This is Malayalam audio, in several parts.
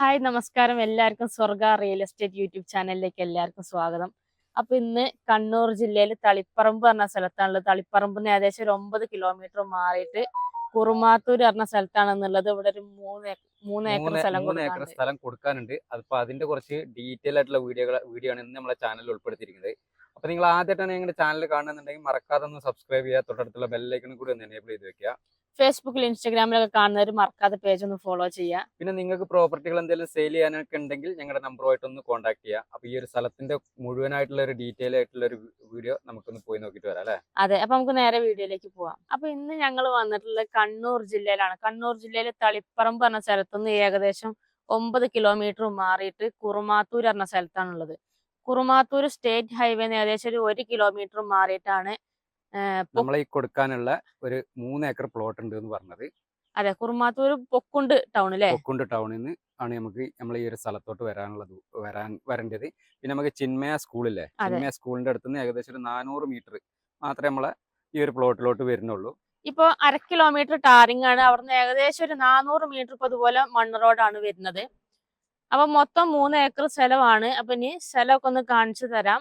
ഹായ് നമസ്കാരം. എല്ലാവർക്കും സ്വർഗ റിയൽ എസ്റ്റേറ്റ് യൂട്യൂബ് ചാനലിലേക്ക് എല്ലാവർക്കും സ്വാഗതം. അപ്പൊ ഇന്ന് കണ്ണൂർ ജില്ലയിൽ തളിപ്പറമ്പ് പറഞ്ഞ സ്ഥലത്താണുള്ളത്. തളിപ്പറമ്പ് ഏകദേശം ഒരു ഒമ്പത് കിലോമീറ്റർ മാറിയിട്ട് കുറുമാത്തൂർ പറഞ്ഞ സ്ഥലത്താണെന്നുള്ളത്. ഇവിടെ ഒരു മൂന്ന് മൂന്ന് ഏക്കർ സ്ഥലം ഏക്കർ കൊടുക്കാനുണ്ട്. സ്ഥലം കൊടുക്കാനുണ്ട്. അതിപ്പോ അതിന്റെ കുറച്ച് ഡീറ്റെയിൽ ആയിട്ടുള്ള വീഡിയോ വീഡിയോ ആണ് ഇന്ന് നമ്മളെ ചാനലിൽ ഉൾപ്പെടുത്തിയിരിക്കുന്നത്. അപ്പൊ നിങ്ങൾ ആദ്യമായിട്ടാണ് ഞങ്ങളുടെ ചാനൽ കാണുന്നുണ്ടെങ്കിൽ മറക്കാതെ ഒന്ന് സബ്സ്ക്രൈബ് ചെയ്യുക. തൊട്ടടുത്തുള്ള ബെല്ലൈക്കണും കൂടി ഒന്ന് എനേബിൾ ചെയ്ത് വെക്കുക. ഫേസ്ബുക്കിൽ ഇൻസ്റ്റാഗ്രാമിലൊക്കെ കാണുന്നവർ മറക്കാതെ പേജ് ഒന്ന് ഫോളോ ചെയ്യുക പിന്നെ നിങ്ങൾക്ക് പ്രോപ്പർട്ടികൾ എന്തെങ്കിലും സെയിൽ ചെയ്യാനൊക്കെ ഉണ്ടെങ്കിൽ ഞങ്ങളുടെ നമ്പറുമായിട്ട് ഒന്ന് കോൺടാക്ട് ചെയ്യുക അപ്പൊ ഈ ഒരു സ്ഥലത്തിന്റെ മുഴുവനായിട്ടുള്ള ഒരു ഡീറ്റെയിൽ ആയിട്ടുള്ള ഒരു വീഡിയോ നമുക്കൊന്ന് പോയി നോക്കിട്ട് വരാം അല്ലേ? അതെ അപ്പൊ നമുക്ക് നേരെ വീഡിയോയിലേക്ക് പോവാം. അപ്പൊ ഇന്ന് ഞങ്ങൾ വന്നിട്ടുള്ളത് കണ്ണൂർ ജില്ലയിലാണ്. കണ്ണൂർ ജില്ലയിലെ തളിപ്പറമ്പ് പറഞ്ഞ സ്ഥലത്തുനിന്ന് ഏകദേശം ഒമ്പത് കിലോമീറ്റർ മാറിയിട്ട് കുറുമാത്തൂർ പറഞ്ഞ സ്ഥലത്താണുള്ളത്. കുറുമാത്തൂർ സ്റ്റേറ്റ് ഹൈവേന്ന് ഏകദേശം ഒരു ഒരു കിലോമീറ്റർ മാറിയിട്ടാണ് നമ്മളെ ഈ കൊടുക്കാനുള്ള ഒരു മൂന്ന് ഏക്കർ പ്ലോട്ട് ഉണ്ട് എന്ന് പറഞ്ഞത്. അതെ കുറുമാത്തൂർ പൊക്കുണ്ട് ടൗൺ അല്ലേ പൊക്കുണ്ട് ടൗണിൽ നിന്ന് ആണ് നമുക്ക് നമ്മൾ ഈ ഒരു സ്ഥലത്തോട്ട് വരാനുള്ളത് വരാൻ വരേണ്ടത്. പിന്നെ നമുക്ക് ചിന്മയ സ്കൂളില്ലേ. ചിന്മയ സ്കൂളിന്റെ അടുത്ത് നിന്ന് ഏകദേശം ഒരു നാനൂറ് മീറ്റർ മാത്രമേ നമ്മളെ ഈ ഒരു പ്ലോട്ടിലോട്ട് വരുന്നുള്ളൂ. ഇപ്പൊ അര കിലോമീറ്റർ ടാറിംഗ് ആണ് അവിടുന്ന് ഏകദേശം ഒരു നാനൂറ് മീറ്റർ ഇപ്പൊ അതുപോലെ മണ്ണ് റോഡാണ് വരുന്നത്. അപ്പൊ മൊത്തം മൂന്ന് ഏക്കർ സ്ഥലമാണ് അപ്പൊ ഇനി സ്ഥലമൊക്കെ ഒന്ന് കാണിച്ചു തരാം.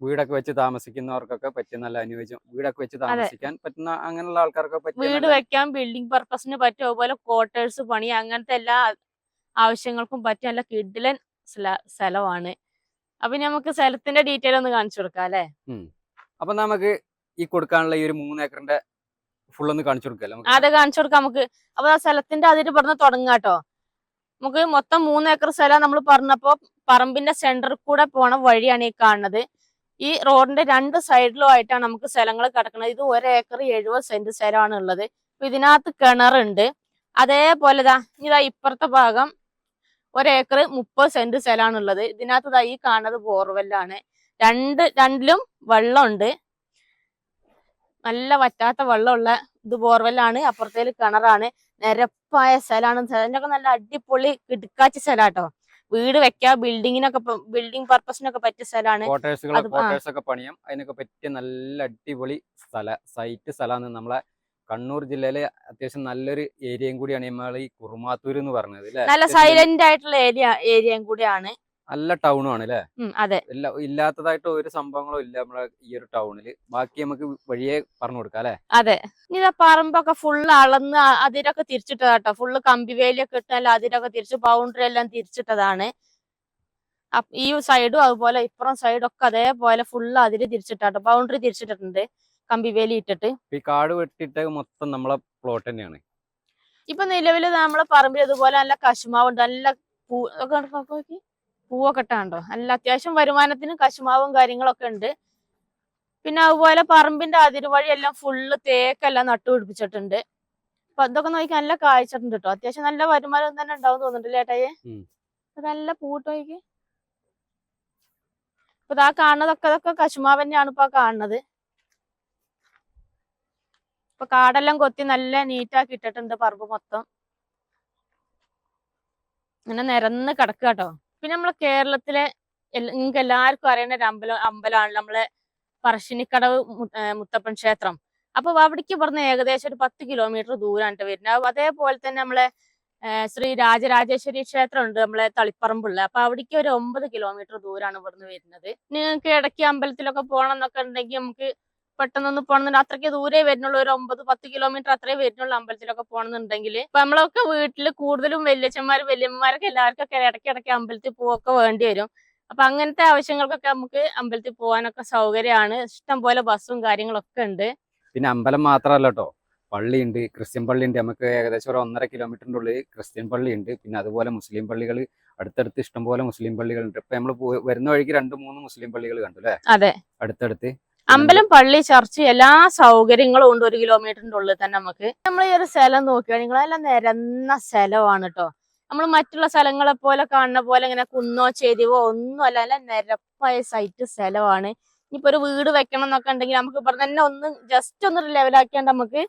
വീടൊക്കെ വെച്ച് താമസിക്കുന്നവർക്കൊക്കെ പറ്റിയ നല്ല അനുയോജ്യം. വീടൊക്കെ വെച്ച് താമസിക്കാൻ പറ്റുന്ന അങ്ങനെയുള്ള ആൾക്കാർക്ക് വീട് വെക്കാൻ ബിൽഡിംഗ് പർപ്പസിന് പറ്റും അതുപോലെ ക്വാർട്ടേഴ്സ് പണി അങ്ങനത്തെ എല്ലാ ആവശ്യങ്ങൾക്കും പറ്റിയ നല്ല കിഡിലൻ സ്ഥലമാണ്. അപ്പൊ നമുക്ക് സ്ഥലത്തിന്റെ ഡീറ്റെയിൽ ഒന്ന് കാണിച്ചു കൊടുക്കാം അല്ലെ? അപ്പൊ നമുക്ക് ഈ കൊടുക്കാനുള്ള ഈ ഒരു മൂന്ന് ഏക്കറിന്റെ ഫുൾ ഒന്ന് കാണിച്ചു കൊടുക്കാം അതെ കാണിച്ചു കൊടുക്കാം നമുക്ക്. അപ്പൊ ആ സ്ഥലത്തിന്റെ അതിന് പറഞ്ഞ് തുടങ്ങാട്ടോ നമുക്ക് മൊത്തം മൂന്ന് ഏക്കർ സ്ഥലം നമ്മൾ പറഞ്ഞപ്പോ പറമ്പിന്റെ സെന്ററിൽ കൂടെ പോണ വഴിയാണ് ഈ കാണുന്നത്. ഈ റോഡിന്റെ രണ്ട് സൈഡിലും ആയിട്ടാണ് നമുക്ക് സ്ഥലങ്ങൾ കിടക്കുന്നത്. ഇത് ഒരേക്കർ എഴുപത് സെന്റ് സ്ഥലമാണ് ഉള്ളത് അപ്പൊ ഇതിനകത്ത് കിണറുണ്ട്. അതേപോലെ ഇതാ ഇതാ ഇപ്പുറത്തെ ഭാഗം ഒരേക്കർ മുപ്പത് സെന്റ് സ്ഥലമാണ് ഉള്ളത് ഇതിനകത്ത് ദാ ഈ കാണുന്നത് ബോർവെല്ലാണ്. രണ്ട് രണ്ടിലും വെള്ളമുണ്ട്. നല്ല വറ്റാത്ത വെള്ളമുള്ള ഇത് ബോർവെല്ലാണ്. അപ്പുറത്തേൽ കിണറാണ്. നിരപ്പായ സ്ഥലമാണ്. സ്ഥലത്തിനൊക്കെ നല്ല അടിപൊളി കിടുക്കാച്ച സ്ഥലാട്ടോ വീട് വെക്കാ ബിൽഡിങ്ങിനൊക്കെ ബിൽഡിംഗ് പർപ്പസിനൊക്കെ പറ്റിയ സ്ഥലമാണ്. ക്വാർട്ടേഴ്സ് ഒക്കെ പണിയാം. അതിനൊക്കെ പറ്റിയ നല്ല അടിപൊളി സ്ഥല സൈറ്റ് സ്ഥലമാണ് നമ്മളെ കണ്ണൂർ ജില്ലയിലെ അത്യാവശ്യം നല്ലൊരു ഏരിയയും കൂടിയാണ് നമ്മൾ ഈ കുറുമാത്തൂർ എന്ന് പറഞ്ഞത് നല്ല സൈലന്റ് ആയിട്ടുള്ള ഏരിയ ഏരിയയും കൂടിയാണ്. നല്ല ടൗണും ആണ് അല്ലേ അതെ. ഇല്ലാത്തതായിട്ട് ഒരു സംഭവങ്ങളും ഇല്ല നമ്മളെ ഈ ഒരു ടൗണിൽ ബാക്കി നമുക്ക് വഴിയെ പറഞ്ഞു കൊടുക്കാം അല്ലെ അതെ. ഇനി പറമ്പൊക്കെ ഫുള്ള് അളന്ന് അതിരൊക്കെ തിരിച്ചിട്ടതാട്ടോ. ഫുള്ള് കമ്പിവേലിയൊക്കെ ഇട്ടാൽ അതിരൊക്കെ തിരിച്ച് ബൗണ്ടറി എല്ലാം തിരിച്ചിട്ടതാണ്. ഈ സൈഡും അതുപോലെ ഇപ്പുറം സൈഡും ഒക്കെ അതേപോലെ ഫുള്ള് അതിര് തിരിച്ചിട്ടാട്ടോ. ബൗണ്ടറി തിരിച്ചിട്ടിട്ടുണ്ട് കമ്പിവേലി ഇട്ടിട്ട്. ഈ കാട് വെട്ടിട്ട് മൊത്തം നമ്മളെ പ്ലോട്ട് തന്നെയാണ്. ഇപ്പൊ നിലവിൽ നമ്മളെ പറമ്പിൽ ഇതുപോലെ നല്ല കശുമാവുണ്ട് നല്ല പൂ ഒക്കെ? പൂവൊക്കെ ഇട്ടാണ്ടോ നല്ല അത്യാവശ്യം വരുമാനത്തിന് കശുമാവും കാര്യങ്ങളൊക്കെ ഉണ്ട്. പിന്നെ അതുപോലെ പറമ്പിന്റെ അതിരുവഴി എല്ലാം ഫുള്ള് തേക്കെല്ലാം നട്ടുപിടിപ്പിച്ചിട്ടുണ്ട് അപ്പൊ അതൊക്കെ നോക്കി നല്ല കായ്ച്ചിട്ടുണ്ട് കേട്ടോ അത്യാവശ്യം നല്ല വരുമാനം തന്നെ ഉണ്ടാവും തോന്നുന്നുണ്ടല്ലേ ഏട്ടായി? നല്ല പൂട്ട് നോക്കി ഇപ്പൊ ഇതാ കാണുന്നതൊക്കെ അതൊക്കെ കശുമാവ് തന്നെയാണ് ഇപ്പൊ കാണുന്നത്. ഇപ്പൊ കാടെല്ലാം കൊത്തി നല്ല നീറ്റാക്കി ഇട്ടിട്ടുണ്ട് പറമ്പ് മൊത്തം. ഇങ്ങനെ നിരന്ന് കിടക്കുക കേട്ടോ പിന്നെ നമ്മളെ കേരളത്തിലെ നിങ്ങൾക്ക് എല്ലാവർക്കും അറിയുന്ന ഒരു അമ്പലം അമ്പലമാണ് നമ്മളെ പറശ്ശിനിക്കടവ് മുത്തപ്പൻ ക്ഷേത്രം. അപ്പൊ അവിടേക്ക് പറഞ്ഞ ഏകദേശം ഒരു പത്ത് കിലോമീറ്റർ ദൂരമാണ് വരുന്നത്. അതേപോലെ തന്നെ നമ്മളെ ശ്രീ രാജരാജേശ്വരി ക്ഷേത്രം ഉണ്ട് നമ്മളെ തളിപ്പറമ്പുള്ള. അപ്പൊ അവിടേക്ക് ഒരു ഒമ്പത് കിലോമീറ്റർ ദൂരമാണ് ഇവിടുന്ന് വരുന്നത്. നിങ്ങൾക്ക് ഇടയ്ക്ക് അമ്പലത്തിലൊക്കെ പോകണം എന്നൊക്കെ ഉണ്ടെങ്കിൽ നമുക്ക് പെട്ടെന്നൊന്ന് പോകണമെന്നുണ്ട് അത്രയ്ക്ക് ദൂരെ വരുന്നുള്ളൂ. ഒരു ഒമ്പത് പത്ത് കിലോമീറ്റർ അത്രേ വരുന്നുള്ളൂ അമ്പലത്തിലൊക്കെ പോകണമെന്നുണ്ടെങ്കിൽ ഇപ്പൊ നമ്മളൊക്കെ വീട്ടിൽ കൂടുതലും വല്യച്ഛന്മാരും വല്യമ്മമാരൊക്കെ എല്ലാവർക്കും ഒക്കെ ഇടയ്ക്ക് ഇടയ്ക്ക് അമ്പലത്തിൽ പോവൊക്കെ വേണ്ടി വരും. അപ്പൊ അങ്ങനത്തെ ആവശ്യങ്ങൾക്കൊക്കെ നമുക്ക് അമ്പലത്തിൽ പോകാനൊക്കെ സൗകര്യമാണ് ഇഷ്ടം പോലെ ബസ്സും കാര്യങ്ങളൊക്കെ ഉണ്ട്. പിന്നെ അമ്പലം മാത്രമല്ല കേട്ടോ പള്ളിയുണ്ട്. ക്രിസ്ത്യൻ പള്ളി ഉണ്ട് നമുക്ക് ഏകദേശം ഒരു ഒന്നര കിലോമീറ്ററിന്റെ ഉള്ളിൽ ക്രിസ്ത്യൻ പള്ളി ഉണ്ട് പിന്നെ അതുപോലെ മുസ്ലിം പള്ളികൾ അടുത്തടുത്ത് ഇഷ്ടംപോലെ മുസ്ലിം പള്ളികളുണ്ട്. ഇപ്പൊ നമ്മൾ വരുന്ന വഴിക്ക് രണ്ട് മൂന്ന് മുസ്ലിം പള്ളികൾ കണ്ടു അല്ലേ? അതെ. അടുത്തടുത്ത്. അമ്പലം പള്ളി ചർച്ച് എല്ലാ സൗകര്യങ്ങളും ഉണ്ട് ഒരു കിലോമീറ്ററിന്റെ ഉള്ളിൽ തന്നെ നമുക്ക്. നമ്മൾ ഈ ഒരു സ്ഥലം നോക്കുകയാണെങ്കിൽ നല്ല നിരന്ന സ്ഥലമാണ് കേട്ടോ നമ്മൾ മറ്റുള്ള സ്ഥലങ്ങളെ പോലെ കാണുന്ന പോലെ ഇങ്ങനെ കുന്നോ ചെരിവോ ഒന്നുമല്ല നല്ല നിരപ്പായ സൈറ്റ് സ്ഥലമാണ്. ഇനിയിപ്പോ ഒരു വീട് വെക്കണം എന്നൊക്കെ ഉണ്ടെങ്കിൽ നമുക്ക് ഇവിടെ തന്നെ ഒന്ന് ജസ്റ്റ് ഒന്ന് ലെവലാക്കിയാണ്ട് നമുക്ക്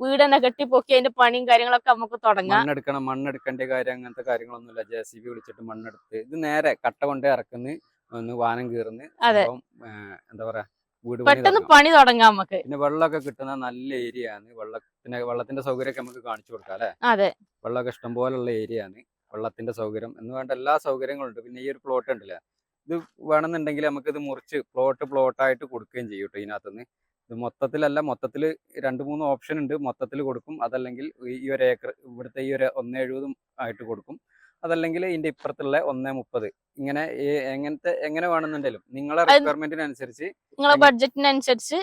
വീട് തന്നെ കെട്ടിപ്പൊക്കി അതിന്റെ പണിയും കാര്യങ്ങളൊക്കെ നമുക്ക് തുടങ്ങാം. മണ്ണെടുക്കണം മണ്ണെടുക്കേണ്ട കാര്യം അങ്ങനത്തെ കാര്യങ്ങളൊന്നുമില്ല. ജെ സി ബി വിളിച്ചിട്ട് മണ്ണെടുത്ത് ഇത് നേരെ കട്ട കൊണ്ടേ ഇറക്കുന്നു ഒന്ന് വാനം കീറുന്നു. അതെ. എന്താ പറയാ വീട് പണി പെട്ടെന്ന്. പണി തുടങ്ങാം നമുക്ക്. പിന്നെ വെള്ളമൊക്കെ കിട്ടുന്ന നല്ല ഏരിയ ആണ്. വെള്ളത്തിന് വെള്ളത്തിന്റെ സൗകര്യമൊക്കെ നമുക്ക് കാണിച്ചു കൊടുക്കാം അല്ലെ? അതെ. വെള്ളമൊക്കെ ഇഷ്ടം പോലുള്ള ഏരിയ ആണ്. വെള്ളത്തിന്റെ സൗകര്യം എന്ന് വേണ്ട എല്ലാ സൗകര്യങ്ങളും ഉണ്ട്. പിന്നെ ഈ ഒരു പ്ലോട്ട് ഉണ്ടല്ലേ? ഇത് വേണമെന്നുണ്ടെങ്കിൽ നമുക്ക് ഇത് മുറിച്ച് പ്ലോട്ട് പ്ലോട്ടായിട്ട് കൊടുക്കുകയും ചെയ്യും കേട്ടോ ഇതിനകത്തുനിന്ന്. ഇത് മൊത്തത്തിലല്ല മൊത്തത്തിൽ രണ്ട് മൂന്ന് ഓപ്ഷൻ ഉണ്ട്. മൊത്തത്തിൽ കൊടുക്കും. അതല്ലെങ്കിൽ ഈ ഒരു ഏക്കർ ഇവിടുത്തെ ഈ ഒരു ഒന്ന് എഴുപതും ആയിട്ട് കൊടുക്കും. അതല്ലെങ്കിൽ ഇതിന്റെ ഇപ്പുറത്തുള്ള ഒന്നേ മുപ്പത്. ഇങ്ങനെ എങ്ങനത്തെ എങ്ങനെ വേണമെന്നുണ്ടെങ്കിലും നിങ്ങളെ റിക്വയർമെന്റിനനുസരിച്ച് നിങ്ങളെ ബഡ്ജറ്റിനനുസരിച്ച്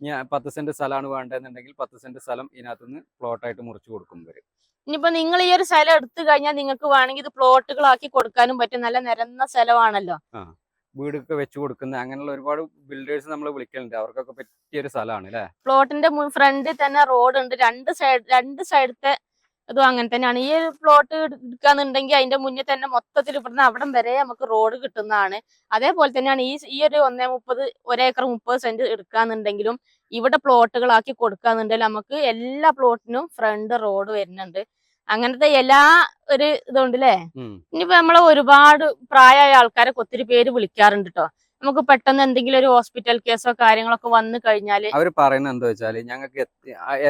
ഞാൻ പത്ത് സെന്റ് സ്ഥലമാണ് വേണ്ടതെന്നുണ്ടെങ്കിൽ പത്ത് സെന്റ് സ്ഥലം ഇതിനകത്തുനിന്ന് പ്ലോട്ടായിട്ട് മുറിച്ചു കൊടുക്കും വരും ഇനിയിപ്പോ നിങ്ങൾ ഈ ഒരു സ്ഥലം എടുത്തു കഴിഞ്ഞാൽ നിങ്ങൾക്ക് വേണമെങ്കിൽ ഇത് പ്ലോട്ടുകളാക്കി കൊടുക്കാനും പറ്റും. നല്ല നിരന്ന സ്ഥലമാണല്ലോ. വീടൊക്കെ വെച്ചു കൊടുക്കുന്ന അങ്ങനെയുള്ള ഒരുപാട് ബിൽഡേഴ്സ് നമ്മൾ വിളിക്കലുണ്ട്. അവർക്കൊക്കെ പറ്റിയ ഒരു സ്ഥലമാണ് അല്ലേ? പ്ലോട്ടിന്റെ ഫ്രണ്ടിൽ തന്നെ റോഡ് ഉണ്ട്. രണ്ട് സൈഡ് രണ്ട് സൈഡത്തെ ഇതും അങ്ങനെ തന്നെയാണ്. ഈ ഒരു പ്ലോട്ട് എടുക്കാന്നുണ്ടെങ്കിൽ അതിന്റെ മുന്നിൽ തന്നെ മൊത്തത്തിൽ ഇവിടുന്ന് അവിടം വരെ നമുക്ക് റോഡ് കിട്ടുന്നതാണ്. അതേപോലെ തന്നെയാണ് ഈ ഈ ഒരു ഒന്നേ മുപ്പത് ഒരേക്കർ മുപ്പത് സെന്റ് എടുക്കാന്നുണ്ടെങ്കിലും ഇവിടെ പ്ലോട്ടുകളാക്കി കൊടുക്കാന്നുണ്ടെങ്കിൽ നമുക്ക് എല്ലാ പ്ലോട്ടിനും ഫ്രണ്ട് റോഡ് വരുന്നുണ്ട്. അങ്ങനത്തെ എല്ലാ ഒരു ഇതുണ്ട് ല്ലേ ഉം. ഇനിയിപ്പോ നമ്മളെ ഒരുപാട് പ്രായമായ ആൾക്കാരൊക്കെ ഒത്തിരി പേര് വിളിക്കാറുണ്ട് കേട്ടോ നമുക്ക് പെട്ടെന്ന് എന്തെങ്കിലും ഒരു ഹോസ്പിറ്റൽ കേസോ കാര്യങ്ങളൊക്കെ വന്നു കഴിഞ്ഞാൽ അവർ പറയുന്നത് എന്താ വെച്ചാൽ ഞങ്ങൾക്ക്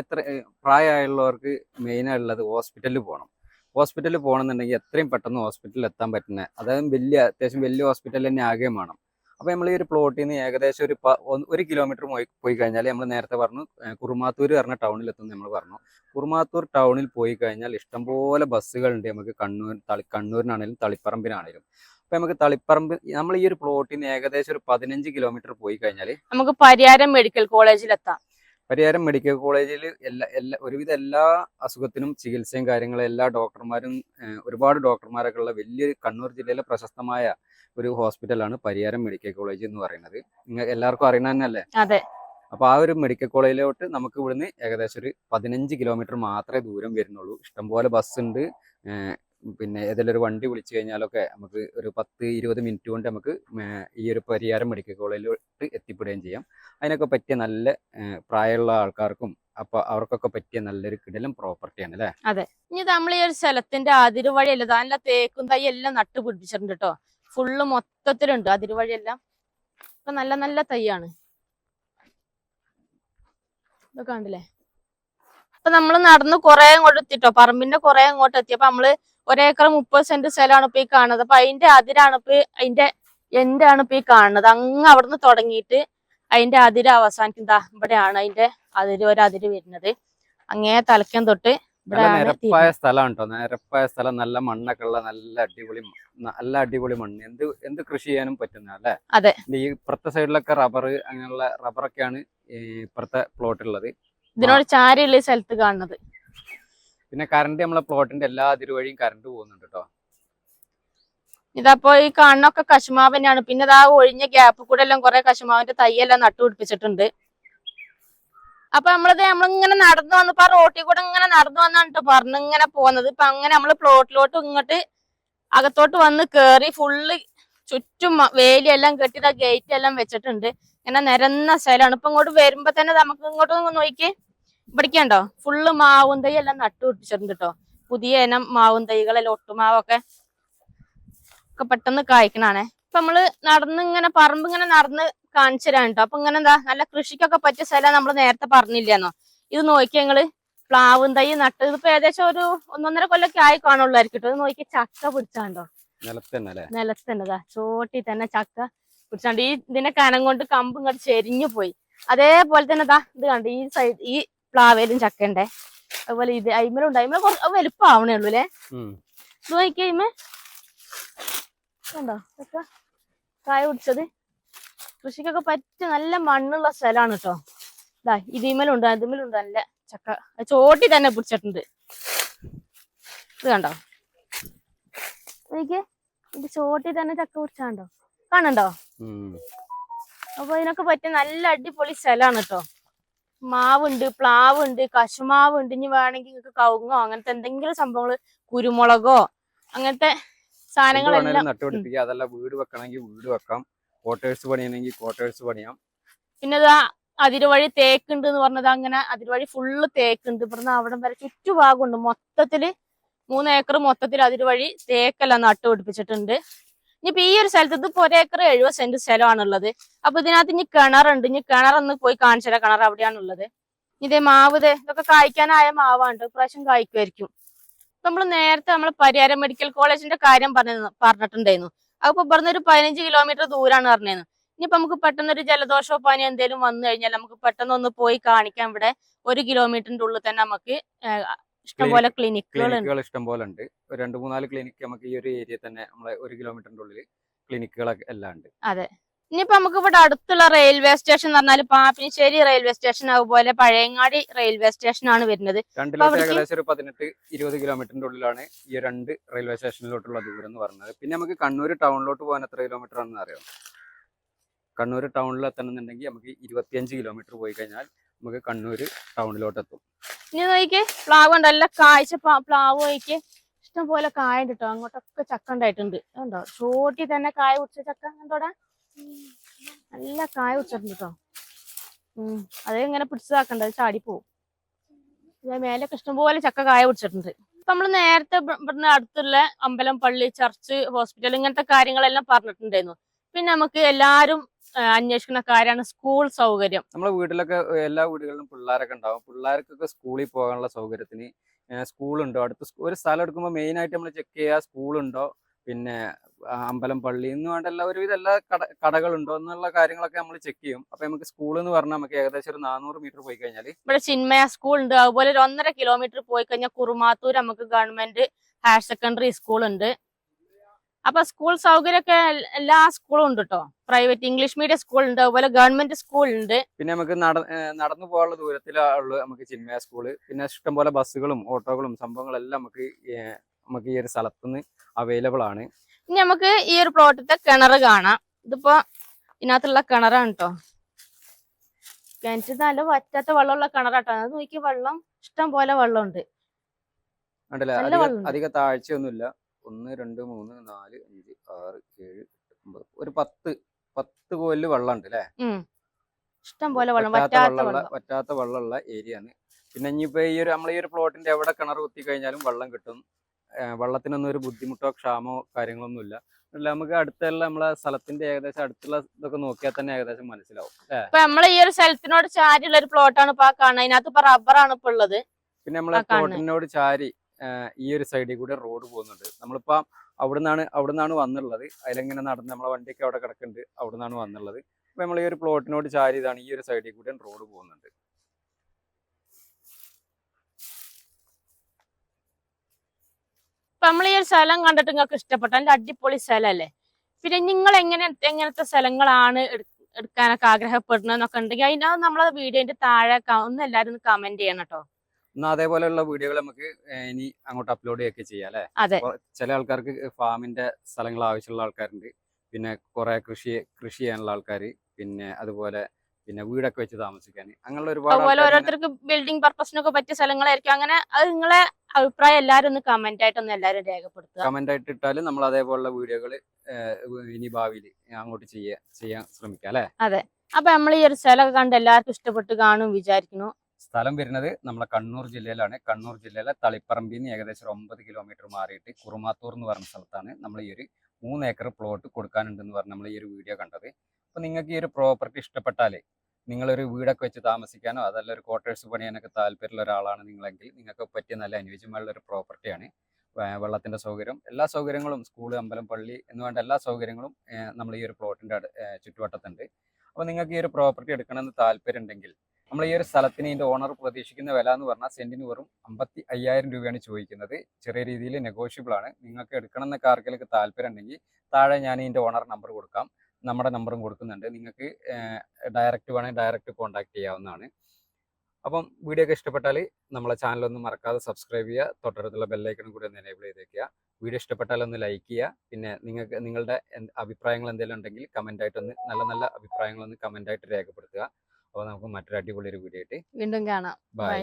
എത്ര പ്രായമായുള്ളവർക്ക് മെയിൻ ആയിട്ടുള്ളത് ഹോസ്പിറ്റലിൽ പോകണം ഹോസ്പിറ്റലിൽ പോകണമെന്നുണ്ടെങ്കിൽ എത്രയും പെട്ടെന്ന് ഹോസ്പിറ്റലിൽ എത്താൻ പറ്റുന്ന അതായത് വലിയ അത്യാവശ്യം വലിയ ഹോസ്പിറ്റൽ തന്നെ ആകെ വേണം. അപ്പോൾ നമ്മൾ ഈ ഒരു പ്ലോട്ടിൽ നിന്ന് ഏകദേശം ഒരു ഒരു കിലോമീറ്റർ പോയി കഴിഞ്ഞാൽ നമ്മൾ നേരത്തെ പറഞ്ഞു കുറുമാത്തൂർ പറഞ്ഞ ടൗണിൽ എത്തും നമ്മൾ പറഞ്ഞു. കുറുമാത്തൂർ ടൗണിൽ പോയി കഴിഞ്ഞാൽ ഇഷ്ടംപോലെ ബസ്സുകളുണ്ട് നമുക്ക് കണ്ണൂർ തളി കണ്ണൂരിനാണെങ്കിലും തളിപ്പറമ്പിനാണെങ്കിലും അപ്പോൾ നമുക്ക് തളിപ്പറമ്പ് നമ്മൾ ഈ ഒരു പ്ലോട്ടിന് ഏകദേശം ഒരു പതിനഞ്ച് കിലോമീറ്റർ പോയി കഴിഞ്ഞാൽ നമുക്ക് പരിയാരം മെഡിക്കൽ കോളേജിൽ എത്താം. പരിയാരം മെഡിക്കൽ കോളേജിൽ എല്ലാ എല്ലാ ഒരുവിധ എല്ലാ അസുഖത്തിനും ചികിത്സയും കാര്യങ്ങളും എല്ലാ ഡോക്ടർമാരും ഒരുപാട് ഡോക്ടർമാരൊക്കെ ഉള്ള വലിയ കണ്ണൂർ ജില്ലയിലെ പ്രശസ്തമായ ഒരു ഹോസ്പിറ്റലാണ് പരിയാരം മെഡിക്കൽ കോളേജ് എന്ന് പറയുന്നത്. നിങ്ങൾ എല്ലാവർക്കും അറിയണ തന്നെയല്ലേ അതെ. അപ്പൊ ആ ഒരു മെഡിക്കൽ കോളേജിലോട്ട് നമുക്ക് ഇവിടുന്ന് ഏകദേശം ഒരു പതിനഞ്ച് കിലോമീറ്റർ മാത്രമേ ദൂരം വരുന്നുള്ളൂ. ഇഷ്ടംപോലെ ബസ് ഉണ്ട് പിന്നെ ഏതെങ്കിലും ഒരു വണ്ടി വിളിച്ചു കഴിഞ്ഞാലൊക്കെ നമുക്ക് ഒരു പത്ത് ഇരുപത് മിനിറ്റ് കൊണ്ട് നമുക്ക് ഈ ഒരു പരിഹാരം മെഡിക്കൽ കോളേജിലോട്ട് എത്തിപ്പെടുകയും ചെയ്യാം. അതിനൊക്കെ പറ്റിയ നല്ല പ്രായമുള്ള ആൾക്കാർക്കും അപ്പൊ അവർക്കൊക്കെ പറ്റിയ നല്ലൊരു കിടലും പ്രോപ്പർട്ടിയാണ് അല്ലേ? അതെ. ഇനി നമ്മൾ ഈ ഒരു സ്ഥലത്തിന്റെ അതിരുവഴിയല്ല നല്ല തേക്കും തൈ എല്ലാം നട്ടു പിടിപ്പിച്ചിട്ടുണ്ട് കേട്ടോ. ഫുള്ള് മൊത്തത്തിലുണ്ട് അതിരുവഴിയെല്ലാം. ഇപ്പൊ നല്ല നല്ല തൈയാണ്. ഇതൊക്കെ കണ്ടില്ലേ? അപ്പൊ നമ്മൾ നടന്ന് കൊറേ അങ്ങോട്ട് എത്തിട്ടോ പറമ്പിന്റെ കൊറേ അങ്ങോട്ട് എത്തിയപ്പോ നമ്മൾ ഒരേക്കർ മുപ്പത് സെന്റ് സ്ഥലമാണ് ഇപ്പൊ ഈ കാണുന്നത്. അപ്പൊ അതിന്റെ അതിരാണ് ഇപ്പൊ അതിന്റെ എന്റാണ് ഇപ്പൊ ഈ കാണുന്നത്? അങ്ങ് അവിടുന്ന് തുടങ്ങിയിട്ട് അതിന്റെ അതിര് അവസാനിക്കുന്ന ഇവിടെയാണ് അതിന്റെ അതിര് ഒരു അതിര് വരുന്നത്. അങ്ങേ തലക്കം തൊട്ട് ഇവിടെ സ്ഥലം നിരപ്പായ സ്ഥലമാണ് കേട്ടോ നിരപ്പായ സ്ഥലം നല്ല മണ്ണൊക്കെ ഉള്ള നല്ല അടിപൊളി നല്ല അടിപൊളി മണ്ണ്. എന്ത് എന്ത് കൃഷി ചെയ്യാനും പറ്റുന്ന അല്ലേ? അതെ. ഈ ഇപ്പുറത്തെ സൈഡിലൊക്കെ റബ്ബർ അങ്ങനെയുള്ള റബ്ബറൊക്കെയാണ് ഈ ഇപ്പുറത്തെ പ്ലോട്ടുള്ളത് ഇതിനോട് ചാരിയുള്ള സ്ഥലത്ത് കാണുന്നത്. പിന്നെ കറണ്ട് നമ്മളെ പ്ലോട്ടിന്റെ എല്ലാ അതിരുവഴിയും കറണ്ട് പോകുന്നുണ്ട് കേട്ടോ ഇതപ്പോ ഈ കാണുന്നൊക്കെ കശുമാവ് തന്നെയാണ് പിന്നെ ഇതാ ഒഴിഞ്ഞ ഗ്യാപ്പ് കൂടെ എല്ലാം കുറെ കശുമാവിന്റെ തൈയെല്ലാം നട്ടുപിടിപ്പിച്ചിട്ടുണ്ട് അപ്പൊ നമ്മളിത് നമ്മളിങ്ങനെ നടന്നു വന്നപ്പോ ആ റോട്ടിൽ കൂടെ ഇങ്ങനെ നടന്നു വന്നാണ് കേട്ടോ പറഞ്ഞു ഇങ്ങനെ പോകുന്നത് ഇപ്പൊ അങ്ങനെ നമ്മൾ പ്ലോട്ടിലോട്ട് ഇങ്ങോട്ട് അകത്തോട്ട് വന്ന് കേറി ഫുള്ള് ചുറ്റും വേലി വേലിയെല്ലാം കെട്ടി ആ ഗേറ്റ് എല്ലാം വെച്ചിട്ടുണ്ട്. ഇങ്ങനെ നിരന്ന സ്ഥലമാണ്. ഇപ്പൊ ഇങ്ങോട്ട് വരുമ്പോ തന്നെ നമുക്ക് ഇങ്ങോട്ട് ഒന്ന് ഇവിടേക്കുണ്ടോ? ഫുള്ള് മാവും തൈ എല്ലാം നട്ടുപിടിപ്പിച്ചിട്ടുണ്ട് കേട്ടോ പുതിയ ഇനം മാവും തൈകളെല്ലാം ഒട്ടുമാവൊക്കെ ഒക്കെ പെട്ടെന്ന് കായ്ക്കണാണേ. ഇപ്പൊ നമ്മൾ നടന്ന് ഇങ്ങനെ പറമ്പ് ഇങ്ങനെ നടന്ന് കാണിച്ചു തരാൻ കേട്ടോ അപ്പൊ ഇങ്ങനെ എന്താ നല്ല കൃഷിക്കൊക്കെ പറ്റിയ സ്ഥലം നമ്മൾ നേരത്തെ പറഞ്ഞില്ലെന്നോ? ഇത് നോക്കിയ ഞങ്ങൾ പ്ലാവും തൈ നട്ട് ഇതിപ്പോ ഏകദേശം ഒരു ഒന്നൊന്നര കൊല്ലൊക്കെ ആയി കാണുള്ളായിരിക്കും കേട്ടോ ഇത് നോക്കി ചക്ക പിടിച്ചാണ്ടോ നിലത്തന്നതാ ചോട്ടി തന്നെ ചക്ക പിടിച്ചാണ്ട്. ഈ ഇതിന്റെ കനം കൊണ്ട് കമ്പ് ഇങ്ങോട്ട് ചെരിഞ്ഞു പോയി. അതേപോലെ തന്നെ ഇത് കണ്ടു ഈ സൈഡ് ഈ പ്ലാവേലും ചക്ക ഉണ്ടേ അതുപോലെ ഇത് അയിമലുണ്ട് അയിമല കുറച്ച് വലുപ്പാവണേ ഉള്ളു അല്ലേ. ഇത് നോക്കിയേ കണ്ടോ? ചക്ക കായ പിടിച്ചത്. കൃഷിക്കൊക്കെ പറ്റിയ നല്ല മണ്ണുള്ള സ്ഥലമാണ് കേട്ടോ. ഇതാ ഇതിമലുണ്ട് അതിമലുണ്ട് നല്ല ചക്ക. ചോട്ടി തന്നെ പിടിച്ചിട്ടുണ്ട്. ഇത് കണ്ടോ? നോക്കിയേ ഇത് ചോട്ടി തന്നെ ചക്ക പിടിച്ചാണ്ടോ? കാണണ്ടോ. അപ്പൊ ഇതിനൊക്കെ പറ്റിയ നല്ല അടിപൊളി സ്ഥലമാണ് കേട്ടോ. മാവുണ്ട് പ്ലാവുണ്ട് കശുമാവുണ്ട് ഇനി വേണമെങ്കിൽ നിങ്ങൾക്ക് കവുങ്ങോ അങ്ങനത്തെ എന്തെങ്കിലും സംഭവങ്ങൾ കുരുമുളകോ അങ്ങനത്തെ സാധനങ്ങളെല്ലാം നട്ടുപിടിപ്പിക്കുക അതല്ല വീട് വെക്കണമെങ്കിൽ വീട് വെക്കാം. ക്വാർട്ടേഴ്സ് പണിയണമെങ്കിൽ ക്വാർട്ടേഴ്സ് പണിയാം. പിന്നെ ഇതാ അതിരുവഴി തേക്കുണ്ട് എന്ന് പറഞ്ഞത് അങ്ങനെ അതിരുവഴി ഫുള്ള് തേക്കുണ്ട്. ഇവിടുന്ന് അവിടം വരെ ചുറ്റുഭാഗമുണ്ട്. മൊത്തത്തിൽ മൂന്ന് ഏക്കർ മൊത്തത്തിൽ അതിരുവഴി തേക്കെല്ലാം നട്ടുപിടിപ്പിച്ചിട്ടുണ്ട് ഇനിയിപ്പോ ഈ ഒരു സ്ഥലത്ത് ഇതിപ്പോ ഒരേക്കർ എഴുപത് സെന്റ് സ്ഥലമാണുള്ളത്. അപ്പൊ ഇതിനകത്ത് ഇനി കിണറുണ്ട്. ഇനി കിണറൊന്ന് പോയി കാണിച്ചാൽ കിണർ അവിടെയാണുള്ളത്. ഇതേ മാവ് ഇതൊക്കെ കായ്ക്കാനായ മാവാണ്ട് പ്രാവശ്യം കായ്ക്കുമായിരിക്കും നമ്മൾ നേരത്തെ നമ്മൾ പരിയാരം മെഡിക്കൽ കോളേജിന്റെ കാര്യം പറഞ്ഞു പറഞ്ഞിട്ടുണ്ടായിരുന്നു. അപ്പൊ ഇവിടുന്ന് ഒരു പതിനഞ്ച് കിലോമീറ്റർ ദൂരാണ് പറഞ്ഞത് ഇനിയിപ്പോ നമുക്ക് പെട്ടെന്ന് ഒരു ജലദോഷമോ പനി എന്തെങ്കിലും വന്നു കഴിഞ്ഞാൽ നമുക്ക് പെട്ടെന്ന് ഒന്ന് പോയി കാണിക്കാം ഇവിടെ. ഒരു കിലോമീറ്ററിന്റെ ഉള്ളിൽ തന്നെ നമുക്ക് ഇഷ്ടംപോലെ ക്ലിനിക്കുകൾ ഇഷ്ടംപോലെ ഉണ്ട് രണ്ടു മൂന്നാൽ ക്ലിനിക്ക് നമുക്ക് ഈ ഒരു ഏരിയ തന്നെ നമ്മളെ ഒരു കിലോമീറ്ററിന്റെ ഉള്ളിൽ ക്ലിനിക്കുകളൊക്കെ എല്ലാം ഉണ്ട്. അതെ. ഇനിയിപ്പോ നമുക്ക് ഇവിടെ അടുത്തുള്ള റെയിൽവേ സ്റ്റേഷൻ എന്ന് പറഞ്ഞാൽ പാപ്പിനിശ്ശേരി റെയിൽവേ സ്റ്റേഷൻ അതുപോലെ പഴയങ്ങാടി റെയിൽവേ സ്റ്റേഷൻ ആണ് വരുന്നത്. രണ്ടിലോട്ട് ഏകദേശം ഒരു പതിനെട്ട് ഇരുപത് കിലോമീറ്ററിന്റെ ഉള്ളിലാണ് ഈ രണ്ട് റെയിൽവേ സ്റ്റേഷനിലോട്ടുള്ള ദൂരം എന്ന് പറയുന്നത്. പിന്നെ നമുക്ക് കണ്ണൂർ ടൗണിലോട്ട് പോകാൻ എത്ര കിലോമീറ്റർ ആണെന്ന് അറിയാം? കണ്ണൂർ ടൗണിൽ എത്തണമെന്നുണ്ടെങ്കിൽ നമുക്ക് ഇരുപത്തിയഞ്ച് കിലോമീറ്റർ പോയി കഴിഞ്ഞാൽ നമുക്ക് കണ്ണൂർ ടൗണിലോട്ട് എത്തും നോക്കിക്ക് പ്ലാവ് ഉണ്ട് നല്ല കാഴ്ച പ്ലാവ് നോക്കിക്ക്. ഇഷ്ടം പോലെ കായ ഉണ്ട് കേട്ടോ അങ്ങോട്ടൊക്കെ ചക്ക ഉണ്ടായിട്ടുണ്ട്. ഉണ്ടോ ചോട്ടി തന്നെ കായ കുടിച്ച ചക്ക കണ്ടോടാ? നല്ല കായ കുടിച്ചിട്ടുണ്ട് കേട്ടോ ഉം അത് ഇങ്ങനെ പിടിച്ചതാക്കണ്ട ചാടിപ്പോവും ഇത് മേലൊക്കെ ഇഷ്ടംപോലെ ചക്ക കായ കുടിച്ചിട്ടുണ്ട്. നമ്മൾ നേരത്തെ ഇവിടുന്ന് അടുത്തുള്ള അമ്പലം പള്ളി ചർച്ച് ഹോസ്പിറ്റൽ ഇങ്ങനത്തെ കാര്യങ്ങളെല്ലാം പറഞ്ഞിട്ടുണ്ടായിരുന്നു. പിന്നെ നമുക്ക് എല്ലാരും അന്വേഷിക്കുന്ന കാര്യമാണ് സ്കൂൾ സൗകര്യം. നമ്മളെ വീട്ടിലൊക്കെ എല്ലാ വീടുകളിലും പിള്ളേരൊക്കെ ഉണ്ടാവും. പിള്ളേർക്കൊക്കെ സ്കൂളിൽ പോകാനുള്ള സൗകര്യത്തിന് സ്കൂളുണ്ടോ? അടുത്ത് ഒരു സ്ഥലം എടുക്കുമ്പോൾ മെയിൻ ആയിട്ട് നമ്മൾ ചെക്ക് ചെയ്യുക സ്കൂളുണ്ടോ? പിന്നെ അമ്പലം പള്ളി എന്ന് വേണ്ട എല്ലാ ഒരുവിധ എല്ലാ കട കടകളുണ്ടോ എന്നുള്ള കാര്യങ്ങളൊക്കെ നമ്മൾ ചെക്ക് ചെയ്യും. അപ്പൊ നമുക്ക് സ്കൂൾ എന്ന് പറഞ്ഞാൽ നമുക്ക് ഏകദേശം ഒരു നാനൂറ് മീറ്റർ പോയി കഴിഞ്ഞാൽ ഇവിടെ ചിന്മയ സ്കൂൾ ഉണ്ട് അതുപോലെ ഒരു ഒന്നര കിലോമീറ്റർ പോയി കഴിഞ്ഞാൽ കുറുമാത്തൂർ നമുക്ക് ഗവൺമെന്റ് ഹയർ സെക്കൻഡറി സ്കൂൾ ഉണ്ട് അപ്പൊ സ്കൂൾ സൗകര്യമൊക്കെ എല്ലാ സ്കൂളും ഉണ്ട് കേട്ടോ പ്രൈവറ്റ് ഇംഗ്ലീഷ് മീഡിയം സ്കൂൾ ഉണ്ട് അതുപോലെ ഗവൺമെന്റ് സ്കൂൾ ഉണ്ട്. പിന്നെ നമുക്ക് നടന്നു പോകാനുള്ള ദൂരത്തിലുള്ള നമുക്ക് ചിന്മയ സ്കൂൾ പിന്നെ ഇഷ്ടംപോലെ ബസ്സുകളും ഓട്ടോകളും സംഭവങ്ങളെല്ലാം നമുക്ക് നമുക്ക് ഈ ഒരു സ്ഥലത്തുനിന്ന് അവൈലബിൾ ആണ്. ഇനി നമുക്ക് ഈ ഒരു പ്ലോട്ടത്തെ കിണർ കാണാം. ഇതിപ്പോ ഇതിനകത്തുള്ള കിണറാണ് കേട്ടോ കിണറ്റ് നല്ല വറ്റാത്ത വെള്ളമുള്ള കിണറാട്ടോ. അത് നോക്കി വെള്ളം ഇഷ്ടം പോലെ വെള്ളമുണ്ട്. അധിക താഴ്ചയൊന്നുമില്ല. ഒന്ന് രണ്ട് മൂന്ന് നാല് അഞ്ച് ആറ് ഏഴ് എട്ട് ഒമ്പത്. ഒരു പത്ത് പത്ത് കോലിൽ വെള്ളം ഉണ്ട് അല്ലെ ഇഷ്ടം പോലെ വെള്ളം വറ്റാത്ത വറ്റാത്ത വെള്ളമുള്ള ഏരിയ ആണ് പിന്നെ ഇനിയിപ്പോ ഈ ഒരു നമ്മളെ ഈ ഒരു പ്ലോട്ടിന്റെ എവിടെ കിണർ കുത്തി കഴിഞ്ഞാലും വെള്ളം കിട്ടും. വെള്ളത്തിനൊന്നും ഒരു ബുദ്ധിമുട്ടോ ക്ഷാമോ കാര്യങ്ങളൊന്നും ഇല്ല നമുക്ക് അടുത്തുള്ള നമ്മളെ സ്ഥലത്തിന്റെ ഏകദേശം അടുത്തുള്ള ഇതൊക്കെ നോക്കിയാൽ തന്നെ ഏകദേശം മനസ്സിലാവും. ഇപ്പൊ നമ്മളെ ഈ ഒരു സ്ഥലത്തിനോട് ചാരിയുള്ള ഒരു പ്ലോട്ടാണ് ഇപ്പൊ കാണുന്നത്. അതിനകത്ത് ഇപ്പൊ റബ്ബറാണ് ഇപ്പൊ ഉള്ളത്. പിന്നെ നമ്മളെ പ്ലോട്ടിനോട് ചാരി ഈ ഒരു സൈഡിൽ കൂടെ റോഡ് പോകുന്നുണ്ട്. നമ്മളിപ്പോ അവിടുന്നാണ് അവിടുന്നാണ് വന്നുള്ളത് അതിലെങ്ങനെ നടന്ന് നമ്മളെ വണ്ടിയൊക്കെ അവിടെ കിടക്കുന്നുണ്ട് അവിടുന്നാണ് വന്നുള്ളത് അപ്പൊ നമ്മൾ ഈ ഒരു പ്ലോട്ടിനോട് ചാരി ഇതാണ് ഈ ഒരു സൈഡിൽ കൂടെ റോഡ് പോകുന്നുണ്ട്. നമ്മൾ ഈ ഒരു സ്ഥലം കണ്ടിട്ട് നിങ്ങൾക്ക് ഇഷ്ടപ്പെട്ട. നല്ല അടിപൊളി സ്ഥലമല്ലേ? പിന്നെ നിങ്ങൾ എങ്ങനെ എങ്ങനത്തെ സ്ഥലങ്ങളാണ് എടുക്കാനൊക്കെ ആഗ്രഹപ്പെടുന്നതെന്നൊക്കെ ഉണ്ടെങ്കിൽ അതിനകത്ത് നമ്മളെ വീഡിയോന്റെ താഴെ ഒന്ന് എല്ലാവരും കമന്റ് ചെയ്യണം കേട്ടോ. എന്നാൽ അതേപോലെയുള്ള വീഡിയോകൾ നമുക്ക് ഇനി അങ്ങോട്ട് അപ്ലോഡ് ചെയ്യൊക്കെ ചെയ്യാം അല്ലെ? അതെ. ചില ആൾക്കാർക്ക് ഫാമിന്റെ സ്ഥലങ്ങൾ ആവശ്യമുള്ള ആൾക്കാരുണ്ട്. പിന്നെ കുറെ കൃഷി കൃഷി ചെയ്യാനുള്ള ആൾക്കാർ പിന്നെ അതുപോലെ പിന്നെ വീടൊക്കെ വെച്ച് താമസിക്കാൻ. അങ്ങനെയുള്ള ഒരുപാട് അതുപോലെ ഓരോരുത്തർക്ക് ബിൽഡിംഗ് പർപ്പസിനൊക്കെ പറ്റിയ സ്ഥലങ്ങളായിരിക്കും. അങ്ങനെ അത് നിങ്ങളെ അഭിപ്രായം എല്ലാവരും ഒന്ന് കമന്റ് ആയിട്ടൊന്ന് എല്ലാവരും രേഖപ്പെടുത്തുക. കമന്റ് ആയിട്ട് ഇട്ടാൽ നമ്മൾ അതേപോലുള്ള വീഡിയോകൾ ഇനി ഭാവിയിൽ അങ്ങോട്ട് ചെയ്യാൻ ചെയ്യാൻ ശ്രമിക്കാം അല്ലെ? അപ്പൊ നമ്മൾ ഈ ഒരു സ്ഥലമൊക്കെ കണ്ട് എല്ലാവർക്കും ഇഷ്ടപ്പെട്ട് കാണും വിചാരിക്കുന്നു. സ്ഥലം വരുന്നത് നമ്മളെ കണ്ണൂർ ജില്ലയിലാണ്. കണ്ണൂർ ജില്ലയിലെ തളിപ്പറമ്പിൽ നിന്ന് ഏകദേശം ഒമ്പത് കിലോമീറ്റർ മാറിയിട്ട് കുറുമാത്തൂർ എന്ന് പറഞ്ഞ സ്ഥലത്താണ് നമ്മൾ ഈ ഒരു മൂന്ന് ഏക്കർ പ്ലോട്ട് കൊടുക്കാനുണ്ടെന്ന് പറഞ്ഞ് നമ്മൾ ഈ ഒരു വീഡിയോ കണ്ടത്. അപ്പോൾ നിങ്ങൾക്ക് ഈ ഒരു പ്രോപ്പർട്ടി ഇഷ്ടപ്പെട്ടാൽ നിങ്ങളൊരു വീടൊക്കെ വെച്ച് താമസിക്കാനോ അതല്ല ഒരു ക്വാർട്ടേഴ്സ് പണിയാനൊക്കെ താല്പര്യമുള്ള ഒരാളാണ് നിങ്ങളെങ്കിൽ നിങ്ങൾക്ക് പറ്റിയ നല്ല അനുയോജ്യമായുള്ള ഒരു പ്രോപ്പർട്ടിയാണ് വെള്ളത്തിന്റെ സൗകര്യം എല്ലാ സൗകര്യങ്ങളും സ്കൂൾ അമ്പലം പള്ളി എന്ന് വേണ്ട എല്ലാ സൗകര്യങ്ങളും നമ്മൾ ഈ ഒരു പ്ലോട്ടിന്റെ ചുറ്റുവട്ടത്തുണ്ട്. അപ്പോൾ നിങ്ങൾക്ക് ഈ ഒരു പ്രോപ്പർട്ടി എടുക്കണമെന്ന് താല്പര്യം ഉണ്ടെങ്കിൽ നമ്മൾ ഈ ഒരു സ്ഥലത്തിന് ഇതിന്റെ ഓണർ പ്രതീക്ഷിക്കുന്ന വില എന്ന് പറഞ്ഞാൽ സെന്റിന് വെറും അമ്പത്തി അയ്യായിരം രൂപയാണ് ചോദിക്കുന്നത്. ചെറിയ രീതിയിൽ നെഗോഷ്യബിൾ ആണ്. നിങ്ങൾക്ക് എടുക്കണം എന്നൊക്കെ ആർക്കെങ്കിലും താല്പര്യം ഉണ്ടെങ്കിൽ താഴെ ഞാൻ ഇതിന്റെ ഓണർ നമ്പർ കൊടുക്കാം. നമ്മുടെ നമ്പറും കൊടുക്കുന്നുണ്ട്. നിങ്ങൾക്ക് ഡയറക്റ്റ് വേണമെങ്കിൽ ഡയറക്റ്റ് കോൺടാക്ട് ചെയ്യാവുന്നതാണ്. അപ്പം വീഡിയോ ഒക്കെ ഇഷ്ടപ്പെട്ടാൽ നമ്മളെ ചാനലൊന്നും മറക്കാതെ സബ്സ്ക്രൈബ് ചെയ്യുക. തൊട്ടടുത്തുള്ള ബെല്ലൈക്കണും കൂടി ഒന്ന് എനേബിൾ ചെയ്തേക്കുക വീഡിയോ ഇഷ്ടപ്പെട്ടാൽ ഒന്ന് ലൈക്ക് ചെയ്യുക. പിന്നെ നിങ്ങൾക്ക് നിങ്ങളുടെ അഭിപ്രായങ്ങൾ എന്തെങ്കിലും ഉണ്ടെങ്കിൽ കമന്റായിട്ടൊന്ന് നല്ല നല്ല അഭിപ്രായങ്ങളൊന്ന് കമന്റായിട്ട് രേഖപ്പെടുത്തുക. അപ്പോൾ നമുക്ക് മറ്റൊരു അടിപൊളി ഒരു വീഡിയോ ആയിട്ട് വീണ്ടും കാണാം. Bye bye